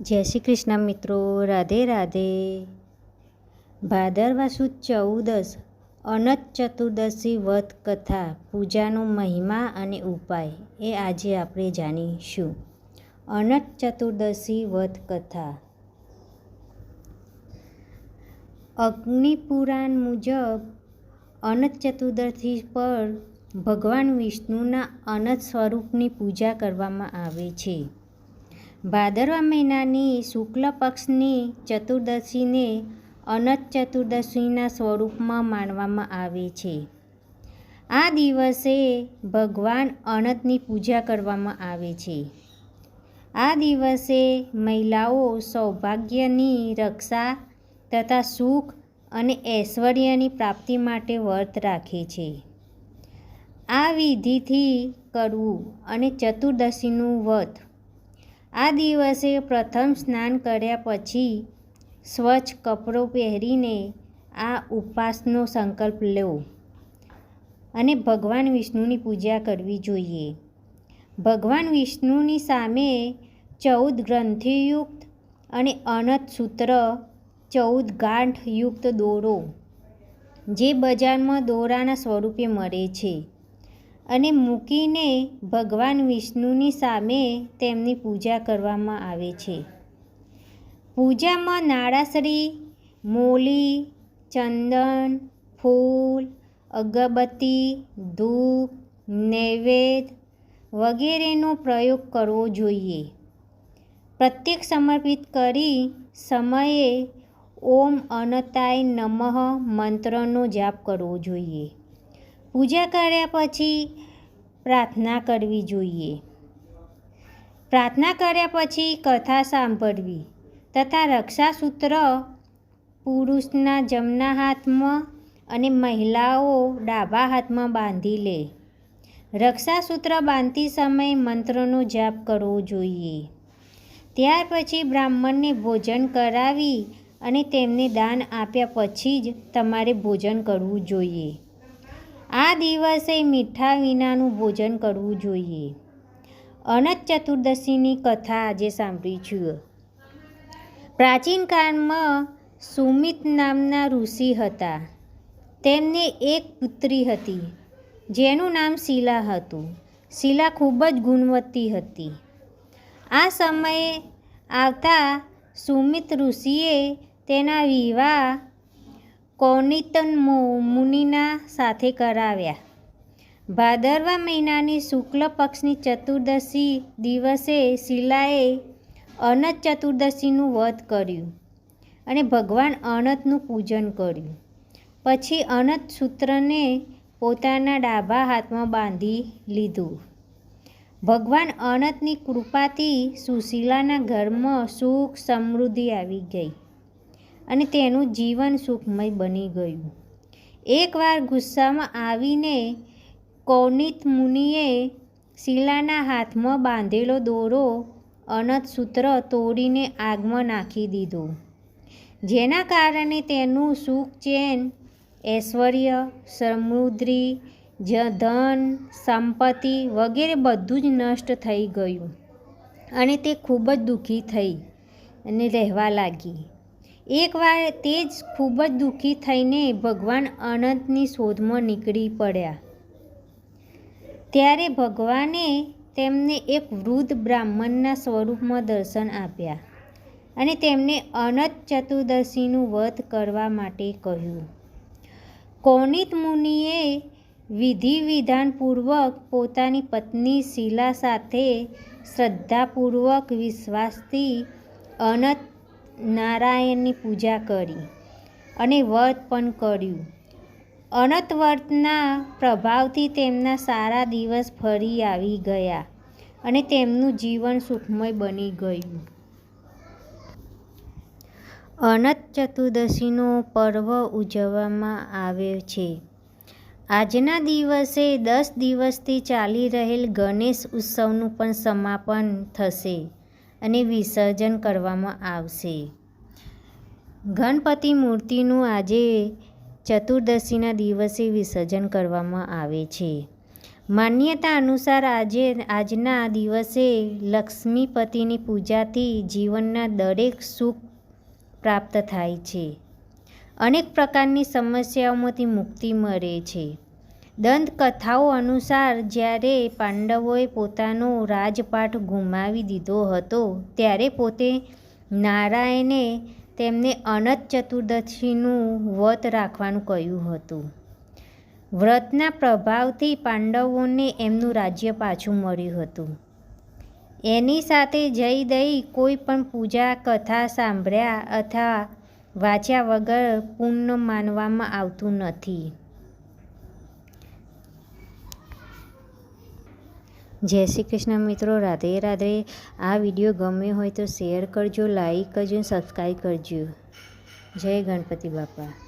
જય શ્રી કૃષ્ણ મિત્રો, રાધે રાધે. ભાદરવા સુદ ચૌદસ અનંત ચતુર્દશી વ્રત કથા, પૂજાનો મહિમા અને ઉપાય એ આજે આપણે જાણીશું. અનંત ચતુર્દશી વ્રત કથા. અગ્નિપુરાણ મુજબ, અનંત ચતુર્દશી પર ભગવાન વિષ્ણુના અનંત સ્વરૂપની પૂજા કરવામાં આવે છે. ભાદરવા મહિનાની શુક્લ પક્ષની ચતુર્દશીને અનંત ચતુર્દશીના સ્વરૂપમાં માનવામાં આવે છે. આ દિવસે ભગવાન અનંતની પૂજા કરવામાં આવે છે. આ દિવસે મહિલાઓ સૌભાગ્યની રક્ષા તથા સુખ અને ઐશ્વર્યની પ્રાપ્તિ માટે વ્રત રાખે છે. આ વિધિથી કરવું અને ચતુર્દશીનું વ્રત આ દિવસે પ્રથમ સ્નાન કર્યા પછી સ્વચ્છ કપડો પહેરીને આ ઉપવાસનો સંકલ્પ લેવો અને ભગવાન વિષ્ણુની પૂજા કરવી જોઈએ. ભગવાન વિષ્ણુની સામે ચૌદ ગ્રંથિયુક્ત અને અનંત સૂત્ર, ચૌદ ગાંઠયુક્ત દોરો, જે બજારમાં દોરાના સ્વરૂપે મળે છે. અને મૂકીને ભગવાન વિષ્ણુની સામે તેમની પૂજા કરવામાં આવે છે. પૂજામાં નાળાશ્રી, મોલી, ચંદન, ફૂલ, અગરબત્તી, ધૂપ, નૈવેદ્ય વગેરેનો પ્રયોગ કરવો જોઈએ. પ્રત્યેક સમર્પિત કરી સમયે ઓમ અનતાય નમઃ મંત્રનો જાપ કરવો જોઈએ. પૂજા કર્યા પછી પ્રાર્થના કરવી જોઈએ. પ્રાર્થના કર્યા પછી કથા સાંભળવી તથા રક્ષાસૂત્ર પુરુષના જમણા હાથમાં અને મહિલાઓ ડાબા હાથમાં બાંધી લે. રક્ષાસૂત્ર બાંધતી સમયે મંત્રનો જાપ કરવો જોઈએ. ત્યાર પછી બ્રાહ્મણને ભોજન કરાવી અને તેમને દાન આપ્યા પછી જ તમારે ભોજન કરવું જોઈએ. આ દિવસે મીઠા વિનાનું ભોજન કરવું જોઈએ. અનંત ચતુર્દશીની કથા આજે સાંભળી છું. પ્રાચીન કાળમાં સુમિત નામના ઋષિ હતા. તેમને એક પુત્રી હતી, જેનું નામ શીલા હતું. શીલા ખૂબ જ ગુણવત્તી હતી. આ સમયે આવતા સુમિત ઋષિએ તેના વિવાહ કૌનિતન મુનિના સાથે કરાવ્યા. ભાદરવા મહિનાની શુક્લ પક્ષની ચતુર્દશી દિવસે શિલાએ અનંત ચતુર્દશીનું વધ કર્યું અને ભગવાન અનંતનું પૂજન કર્યું. પછી અનંત સૂત્રને પોતાના ડાબા હાથમાં બાંધી લીધું. ભગવાન અનંતની કૃપાથી સુશીલાના ઘરમાં સુખ સમૃદ્ધિ આવી ગઈ. અને તેનું જીવન સુખમય બની ગયું. એકવાર ગુસ્સામાં આવીને કૌનિત મુનિએ શીલાના હાથમાં બાંધેલો દોરો અનત સૂત્ર તોડીને આગમાં નાખી દીધો. જેના કારણે તેનું સુખ ચેન ઐશ્વર્ય, સમૃદ્ધિ, જ ધન, સંપત્તિ વગેરે બધું જ નષ્ટ થઈ ગયું અને તે ખૂબ જ દુઃખી થઈ અને રહેવા લાગી. એકવાર તે જ ખૂબ જ દુઃખી થઈને ભગવાન અનંતની શોધમાં નીકળી પડ્યા. ત્યારે ભગવાને તેમને એક વૃદ્ધ બ્રાહ્મણના સ્વરૂપમાં દર્શન આપ્યા અને તેમને અનંત ચતુર્દશીનું વધ કરવા માટે કહ્યું. કોનિત મુનિએ વિધિ વિધાનપૂર્વક પોતાની પત્ની શીલા સાથે શ્રદ્ધાપૂર્વક વિશ્વાસથી અનંત નારાયણની પૂજા કરી અને વ્રત પણ કર્યું. અનંત વ્રતના પ્રભાવથી તેમના સારા દિવસ ફરી આવી ગયા અને તેમનું જીવન સુખમય બની ગયું. અનંત ચતુર્દશીનો પર્વ ઉજવવામાં આવે છે. આજના દિવસે દસ દિવસથી ચાલી રહેલ ગણેશ ઉત્સવનું પણ સમાપન થશે. અને વિસર્જન કરવામાં આવશે. ગણપતિ મૂર્તિનું આજે ચતુર્દશીના દિવસે વિસર્જન કરવામાં આવે છે. માન્યતા અનુસાર આજે, આજના દિવસે લક્ષ્મીપતિની પૂજાથી જીવનના દરેક સુખ પ્રાપ્ત થાય છે. અનેક પ્રકારની સમસ્યાઓમાંથી મુક્તિ મળે છે. દંતકથાઓ અનુસાર જ્યારે પાંડવોએ પોતાનો રાજપાટ ગુમાવી દીધો હતો, ત્યારે પોતે નારાયણે તેમને અનંત ચતુર્દશીનું વ્રત રાખવાનું કહ્યું હતું. વ્રતના પ્રભાવથી પાંડવોને એમનું રાજ્ય પાછું મળ્યું હતું. એની સાથે જઈ દઈ કોઈ પણ પૂજા કથા સાંભળ્યા અથવા વાંચ્યા વગર પૂર્ણ માનવામાં આવતું નથી. જય શ્રી કૃષ્ણ મિત્રો, રાધે રાધે. આ વીડિયો ગમ્યો હોય તો શેર કરજો, લાઈક કરજો સબસ્ક્રાઈબ કરજો. જય ગણપતિ બાપા.